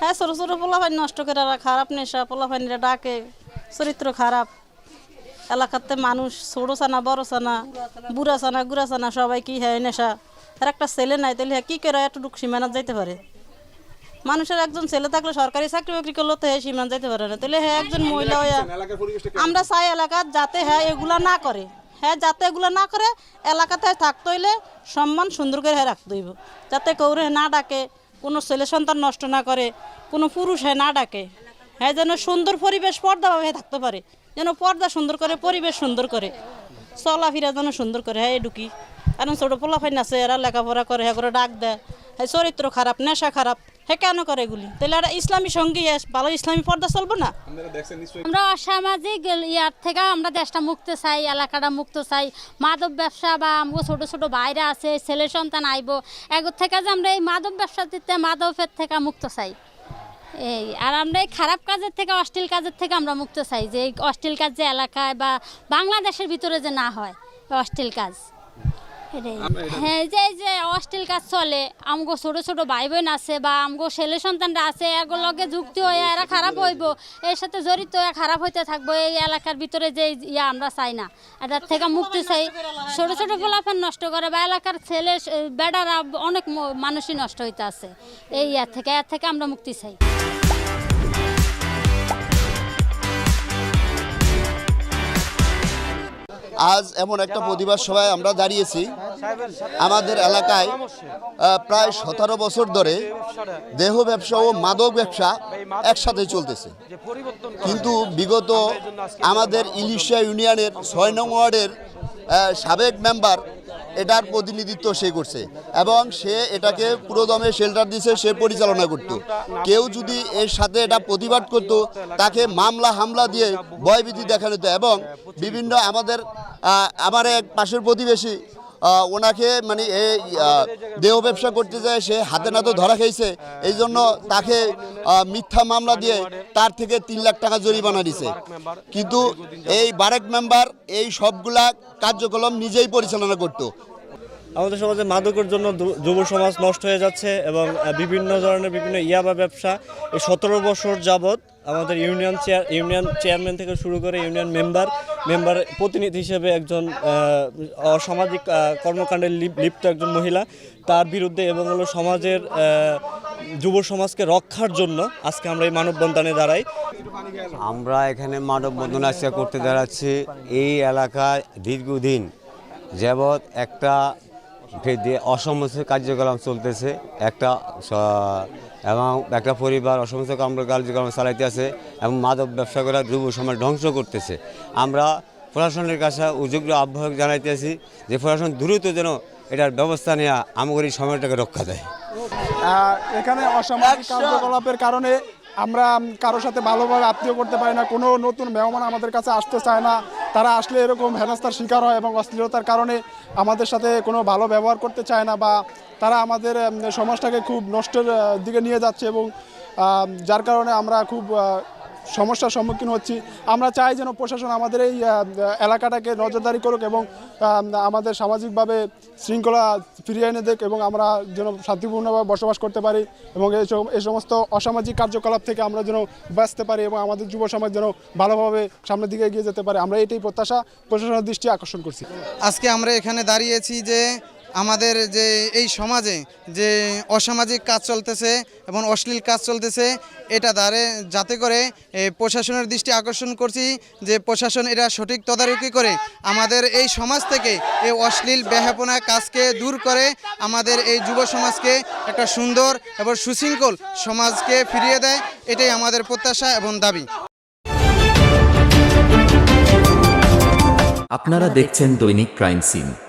হ্যাঁ ছোটো ছোটো পোলাপানি নষ্ট করে খারাপ নেশা পোলাপানিরা ডাকে চরিত্র খারাপ। এলাকাতে মানুষ ছোটো চানা বড় চানা বুড়া চানা গুড়া চানা সবাই কি হ্যাঁ নেশা। আর একটা ছেলে নাই তাহলে হ্যাঁ কী করে এতটুকু সীমানাত যাইতে পারে? মানুষের একজন ছেলে থাকলে সরকারি চাকরি বাকরি করলে তো হ্যাঁ সীমান যাইতে পারে না। তাহলে হ্যাঁ একজন মহিলা হইয়া আমরা চাই এলাকার যাতে হ্যাঁ এগুলা না করে। হ্যাঁ যাতে এগুলো না করে এলাকাতে থাকতে হইলে সম্মান সুন্দর করে হ্যাঁ রাখতে হইব। যাতে কৌরে না ডাকে। কোনো ছেলে সন্তান নষ্ট না করে, কোনো পুরুষ হয় না ডাকে। হ্যাঁ যেন সুন্দর পরিবেশ পর্দাভাবে থাকতে পারে, যেন পর্দা সুন্দর করে, পরিবেশ সুন্দর করে। চলাফেরা যেন সুন্দর করে হ্যাঁ ঢুকি। কারণ ছোটো পোলাফাইন আছে, এরা লেখাপড়া করে হ্যাঁ করে ডাক দেয়। হ্যাঁ চরিত্র খারাপ, নেশা খারাপ। হ্যাঁ কেন করে এগুলি? তাহলে এরা ইসলামী সঙ্গী ভালো ইসলামী পর্দা চলবে না? আমরা অসামাজিক ইয়ার থেকে আমরা দেশটা মুক্ত চাই, এলাকাটা মুক্ত চাই। মাদক ব্যবসা বা আমগো ছোট ছোট বাইরে আছে, ছেলে সন্তান আইব, এগোর থেকে যে আমরা এই মাদক ব্যবসা দিতে মাদকের থেকে মুক্ত চাই। এই, আর আমরা এই খারাপ কাজের থেকে, অশ্লীল কাজের থেকে আমরা মুক্ত চাই, যে অশ্লীল কাজ যে এলাকায় বা বাংলাদেশের ভিতরে যে না হয় অশ্লীল কাজ। হ্যাঁ যে যে অশ্লীল কাজ চলে, আমগো ছোট ছোট ভাই বোন আছে বা আমগো ছেলে সন্তানরা আছে এগুলো লগে যুক্তি হয়ে এরা খারাপ হইব, এর সাথে জড়িত হয়ে খারাপ হইতে থাকব, এই এলাকার ভিতরে যে ইয়া আমরা চাই না। এটার থেকে মুক্তি চাই। ছোট ছোট গোলাপের নষ্ট করে বা এলাকার ছেলে বেড়ারা অনেক মানুষই নষ্ট হইতে আছে। এই ইয়ার থেকে, এর থেকে আমরা মুক্তি চাই। আজ এমন একটা প্রতিবাদ সভায় আমরা দাঁড়িয়েছি। আমাদের এলাকায় প্রায় সতেরো বছর ধরে দেহ ব্যবসা ও মাদক ব্যবসা একসাথে চলতেছে। কিন্তু বিগত আমাদের ইলিশিয়া ইউনিয়নের ছয় নং ওয়ার্ডের সাবেক মেম্বার এটার প্রতিনিধিত্ব সে করছে। এবং সে এটাকে পুরোদমে শেল্টার দিছে, সে পরিচালনা করত। কেউ যদি এর সাথে এটা প্রতিবাদ করত, তাকে মামলা, হামলা দিয়ে ভয়ভীতি দেখা হতো। এবং বিভিন্ন আমাদের আমার এক পাশের প্রতিবেশী ওনাকে মানে এই দেহ ব্যবসা করতে যায়, সে হাতে নাতে ধরা খেয়েছে। এই জন্য তাকে মিথ্যা মামলা দিয়ে তার থেকে তিন লাখ টাকা জরিমানা দিছে। কিন্তু এই বারেক মেম্বার এই সবগুলা কার্যক্রম নিজেই পরিচালনা করতো। আমাদের সমাজে মাদকের জন্য যুব সমাজ নষ্ট হয়ে যাচ্ছে এবং বিভিন্ন ধরনের বিভিন্ন ইয়াবা ব্যবসা, এই সতেরো বছর যাবৎ আমাদের ইউনিয়ন চেয়ার, ইউনিয়ন চেয়ারম্যান থেকে শুরু করে ইউনিয়ন মেম্বার মেম্বার প্রতিনিধি হিসেবে একজন অসামাজিক কর্মকাণ্ডে লিপ- লিপ্ত একজন মহিলা। তার বিরুদ্ধে এবং হলো সমাজের যুব সমাজকে রক্ষার জন্য আজকে আমরা এই মানববন্ধনে দাঁড়াই। আমরা এখানে মানববন্ধন আজকে করতে দাঁড়াচ্ছি। এই এলাকায় দীর্ঘদিন যাবৎ একটা যে অসমস্ত কার্যক্রম চলতেছে। একটা এবং একটা পরিবার অসমস্ত কর্ম- কার্যক্রম চালাইতে আছে এবং মাদক ব্যবসা করে যুব সমাজ ধ্বংস করতেছে। আমরা প্রশাসনের কাছে উদ্যোগ্য আহ্বায়ক জানাইতেছি যে প্রশাসন দ্রুত যেন এটার ব্যবস্থা নেওয়া আমাদের এই সময়টাকে রক্ষা দেয়। এখানে অসামাজিক কার্যকলাপের কারণে আমরা কারোর সাথে ভালোভাবে আত্মীয় করতে পারি না কোনো নতুন মেহমান আমাদের কাছে আসতে চায় না। তারা আসলে এরকম হেনস্থার শিকার হয় এবং অশ্লীলতার কারণে আমাদের সাথে কোনো ভালো ব্যবহার করতে চায় না বা তারা আমাদের সমাজটাকে খুব নষ্টের দিকে নিয়ে যাচ্ছে এবং যার কারণে আমরা খুব সমস্যার সম্মুখীন হচ্ছি। আমরা চাই যেন প্রশাসন আমাদের এই এলাকাটাকে নজরদারি করুক এবং আমাদের সামাজিকভাবে শৃঙ্খলা ফিরিয়ে এনে দেখ এবং আমরা যেন শান্তিপূর্ণভাবে বসবাস করতে পারি এবং এই সম- এই সমস্ত অসামাজিক কার্যকলাপ থেকে আমরা যেন বাঁচতে পারি এবং আমাদের যুব সমাজ যেন ভালোভাবে সামনের দিকে এগিয়ে যেতে পারে। আমরা এটাই প্রত্যাশা, প্রশাসনের দৃষ্টি আকর্ষণ করছি। আজকে আমরা এখানে দাঁড়িয়েছি যে আমাদের যে এই সমাজে যে অসামাজিক কাজ চলতেছে এবং অশ্লীল কাজ চলতেছে, এটা দ্বারে যাতে করে প্রশাসনের দৃষ্টি আকর্ষণ করছি যে প্রশাসন এটা সঠিক তদারকি করে। আমাদের এই সমাজ থেকে এই অশ্লীল ব্যাহাপনা কাজকে দূর করে, আমাদের এই যুব সমাজকে একটা সুন্দর এবং সুশৃঙ্খল সমাজকে ফিরিয়ে দেয়, এটাই আমাদের প্রত্যাশা এবং দাবি। আপনারা দেখছেন দৈনিক ক্রাইম সিন।